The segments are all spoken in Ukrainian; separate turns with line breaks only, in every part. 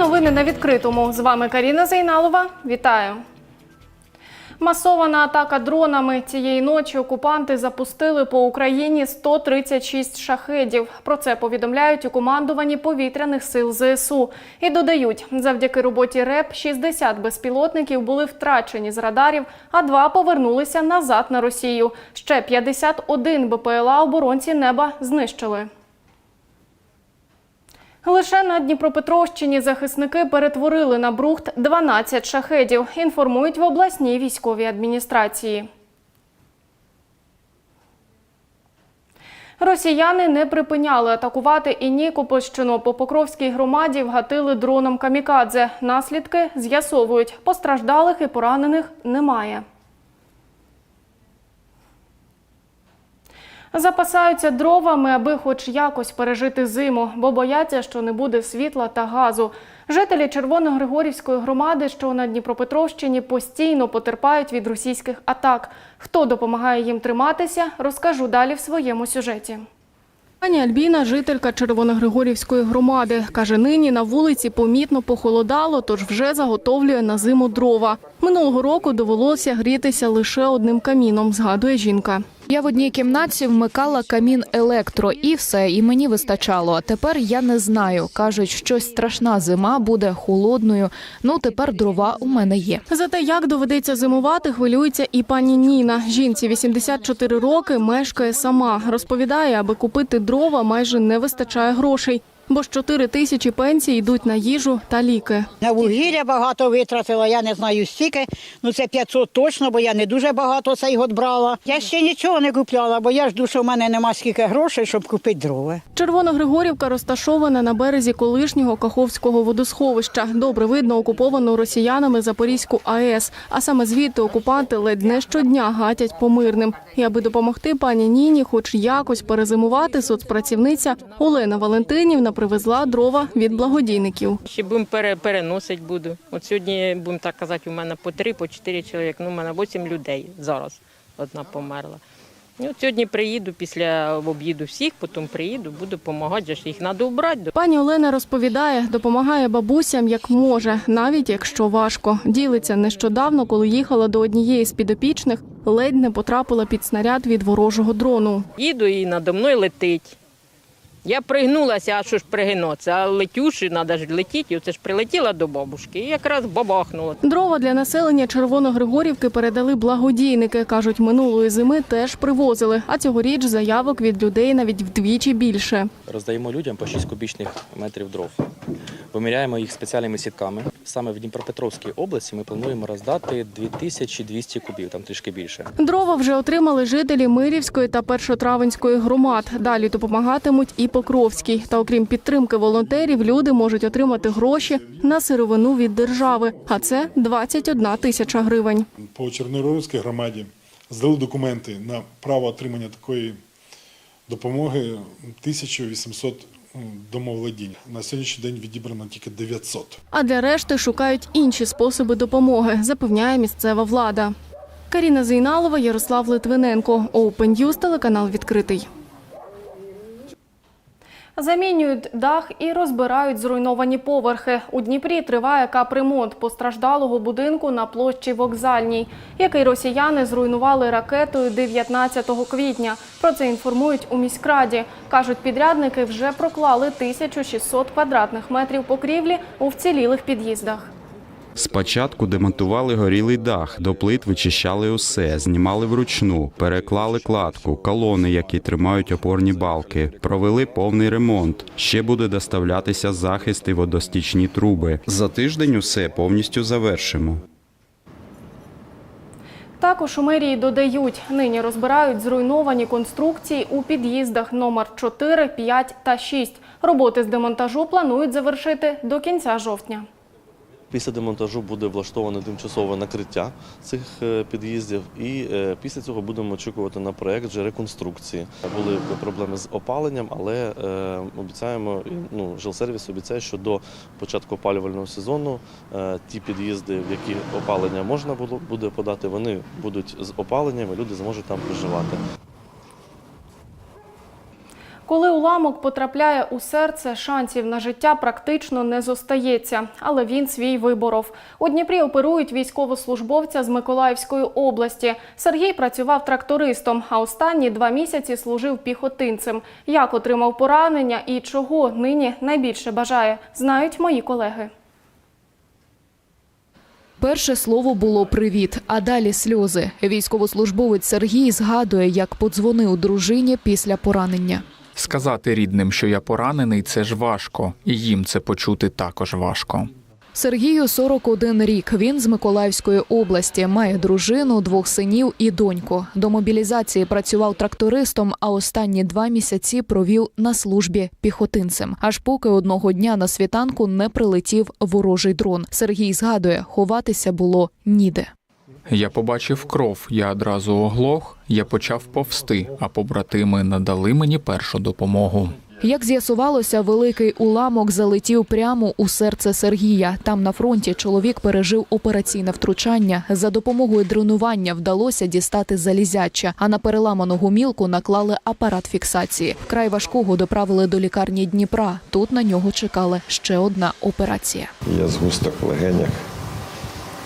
новини на відкритому. З вами Каріна Зайналова. Вітаю. Масована атака дронами цієї ночі окупанти запустили по Україні 136 шахедів. Про це повідомляють у командуванні повітряних сил ЗСУ. І додають, завдяки роботі РЕП 60 безпілотників були втрачені з радарів, а два повернулися назад на Росію. Ще 51 БПЛА оборонці неба знищили. Лише на Дніпропетровщині захисники перетворили на брухт 12 шахедів, інформують в обласній військовій адміністрації. Росіяни не припиняли атакувати і Нікопольщину. По Покровській громаді вгатили дроном камікадзе. Наслідки з'ясовують. Постраждалих і поранених немає. Запасаються дровами, аби хоч якось пережити зиму, бо бояться, що не буде світла та газу. Жителі Червоногригорівської громади, що на Дніпропетровщині, постійно потерпають від російських атак. Хто допомагає їм триматися, розкажу далі в своєму сюжеті. Пані Альбіна, жителька Червоногригорівської громади, каже, нині на вулиці помітно похолодало, тож вже заготовлює на зиму дрова. Минулого року довелося грітися лише одним каміном, згадує жінка.
Я в одній кімнаті вмикала камін електро, і все, і мені вистачало. А тепер я не знаю. кажуть, щось страшна зима буде холодною. Ну тепер дрова у мене є.
За те, як доведеться зимувати, хвилюється і пані Ніна. Жінці 84 роки мешкає сама. Розповідає, аби купити дрова, майже не вистачає грошей, бо ж 4 тисячі пенсій йдуть на їжу та ліки.
На вугілля багато витратила, я не знаю стільки. Ну це 500 точно, бо я не дуже багато цей год брала. Я ще нічого не купляла, бо я жду, що в мене нема скільки грошей, щоб купити дрова.
Червоногригорівка розташована на березі колишнього Каховського водосховища. Добре видно окуповану росіянами Запорізьку АЕС. А саме звідти окупанти ледь не щодня гатять по мирним. І аби допомогти пані Ніні, хоч якось перезимувати, соцпрацівниця Олена Валентинівна привезла дрова від благодійників.
Ще будемо пере, переносити буду. От сьогодні, будемо так казати, у мене по три, по чотири чоловік. Ну, у мене вісім людей зараз. Одна померла. От сьогодні приїду після об'їду всіх, потім приїду, буду допомагати, ж їх треба убрати.
Пані Олена розповідає, допомагає бабусям як може, навіть якщо важко. Ділиться нещодавно, коли їхала до однієї з підопічних, ледь не потрапила під снаряд від ворожого дрону.
Їду і надо мною летить. Я пригнулася, а що ж пригинуться, а летюші, треба ж летіти, і оце ж прилетіла до бабушки і якраз бабахнула.
Дрова для населення Червоногригорівки передали благодійники. кажуть, минулої зими теж привозили. А цьогоріч заявок від людей навіть вдвічі більше.
Роздаємо людям по 6 кубічних метрів дров. Виміряємо їх спеціальними сітками. Саме в Дніпропетровській області ми плануємо роздати 2200 кубів, там трішки більше.
Дрова вже отримали жителі Мирівської та Першотравенської громад. Далі допомагатимуть і Покровській. Та окрім підтримки волонтерів, люди можуть отримати гроші на сировину від держави. А це 21 тисяча гривень.
по Чорногорівській громаді здали документи на право отримання такої допомоги 1800 домовладінь. На сьогоднішній день відібрано тільки 900.
А для решти шукають інші способи допомоги, запевняє місцева влада. Каріна Зейналова, Ярослав Литвиненко. Open News, телеканал відкритий. Замінюють дах і розбирають зруйновані поверхи. У Дніпрі триває капремонт постраждалого будинку на площі Вокзальній, який росіяни зруйнували ракетою 19 квітня. Про це інформують у міськраді. Кажуть, підрядники вже проклали 1600 квадратних метрів покрівлі у вцілілих під'їздах.
Спочатку демонтували горілий дах, до плит вичищали усе, знімали вручну, переклали кладку, колони, які тримають опорні балки, провели повний ремонт. Ще буде доставлятися захист і водостічні труби. За тиждень усе повністю завершимо.
Також у мерії додають, нині розбирають зруйновані конструкції у під'їздах номер 4, 5 та 6. Роботи з демонтажу планують завершити до кінця жовтня.
Після демонтажу буде влаштоване тимчасове накриття цих е, під'їздів, і е, після цього будемо очікувати на проект вже реконструкції. Були проблеми з опаленням, але е, обіцяємо, ну жилсервіс обіцяє, що до початку опалювального сезону ті під'їзди, в які опалення можна було буде подати, вони будуть з опаленням, і люди зможуть там проживати.
Коли уламок потрапляє у серце, шансів на життя практично не зостається, але він свій виборов. У Дніпрі оперують військовослужбовця з Миколаївської області. Сергій працював трактористом, а останні два місяці служив піхотинцем. Як отримав поранення і чого нині найбільше бажає, знають мої колеги.
Перше слово було привіт, а далі сльози. Військовослужбовець Сергій згадує, як подзвонив дружині після поранення.
Сказати рідним, що я поранений, це ж важко, і їм це почути також важко.
Сергію 41 рік. Він з Миколаївської області, має дружину, двох синів і доньку. До мобілізації працював трактористом, а останні два місяці провів на службі піхотинцем. Аж поки одного дня на світанку не прилетів ворожий дрон. Сергій згадує, ховатися було ніде.
Я побачив кров, я одразу оглох, я почав повсти, а побратими надали мені першу допомогу.
Як з'ясувалося, великий уламок залетів прямо у серце Сергія. Там на фронті чоловік пережив операційне втручання. За допомогою дренування вдалося дістати залізяча, а на переламану гумілку наклали апарат фіксації. Вкрай важкого доправили до лікарні Дніпра. Тут на нього чекала ще одна операція.
Є згусток в легенях,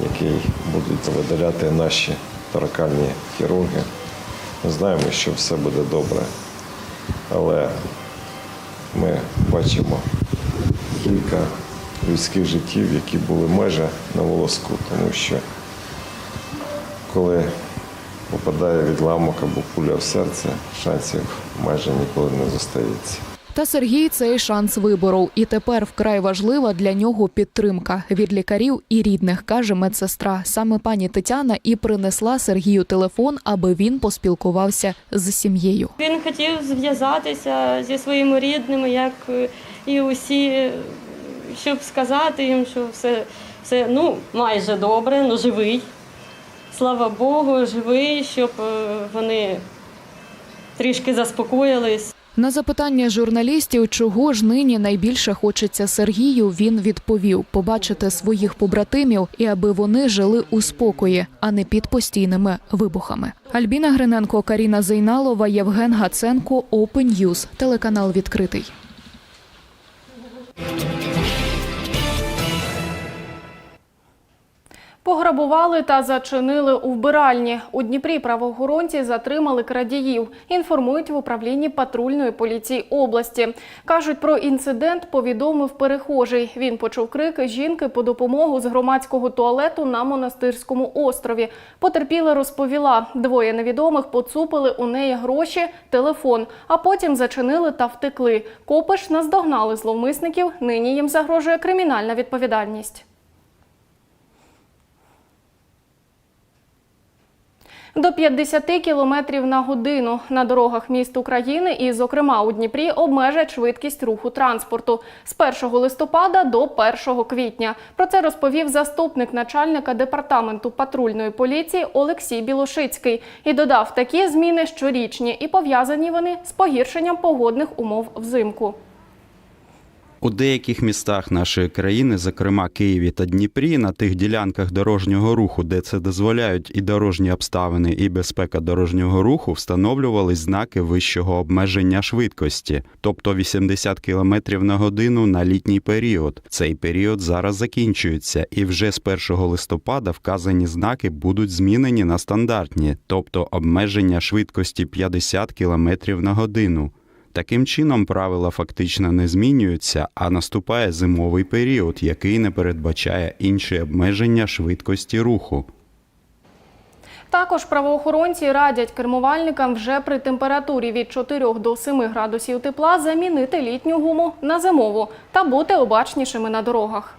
який будуть видаляти наші торакальні хірурги. Ми знаємо, що все буде добре, але ми бачимо кілька людських життів, які були майже на волоску, тому що коли попадає відламок або пуля в серце, шансів майже ніколи не зостається.
Та Сергій цей шанс виборов. І тепер вкрай важлива для нього підтримка від лікарів і рідних, каже медсестра. Саме пані Тетяна і принесла Сергію телефон, аби він поспілкувався з сім'єю.
Він хотів зв'язатися зі своїми рідними, як е, і усі, е, щоб сказати їм, що все, все ну, майже добре, ну живий. Слава Богу, живий, щоб е, вони трішки заспокоїлись.
На запитання журналістів, чого ж нині найбільше хочеться Сергію, він відповів побачити своїх побратимів і аби вони жили у спокої, а не під постійними вибухами. Альбіна Гриненко, Каріна Зейналова, Євген Гаценко, Open News, телеканал відкритий.
Пограбували та зачинили у вбиральні. У Дніпрі правоохоронці затримали крадіїв. Інформують в управлінні патрульної поліції області. Кажуть, про інцидент повідомив перехожий. Він почув крики жінки по допомогу з громадського туалету на монастирському острові. Потерпіла розповіла, двоє невідомих поцупили у неї гроші, телефон, а потім зачинили та втекли. Копи ж наздогнали зловмисників. Нині їм загрожує кримінальна відповідальність. До 50 кілометрів на годину на дорогах міст України і, зокрема, у Дніпрі обмежать швидкість руху транспорту з 1 листопада до 1 квітня. Про це розповів заступник начальника департаменту патрульної поліції Олексій Білошицький і додав, такі зміни щорічні і пов'язані вони з погіршенням погодних умов взимку.
У деяких містах нашої країни, зокрема Києві та Дніпрі, на тих ділянках дорожнього руху, де це дозволяють і дорожні обставини, і безпека дорожнього руху, встановлювались знаки вищого обмеження швидкості, тобто 80 км на годину на літній період. Цей період зараз закінчується, і вже з 1 листопада вказані знаки будуть змінені на стандартні, тобто обмеження швидкості 50 км на годину. Таким чином, правила фактично не змінюються, а наступає зимовий період, який не передбачає інші обмеження швидкості руху.
Також правоохоронці радять кермувальникам вже при температурі від 4 до 7 градусів тепла замінити літню гуму на зимову та бути обачнішими на дорогах.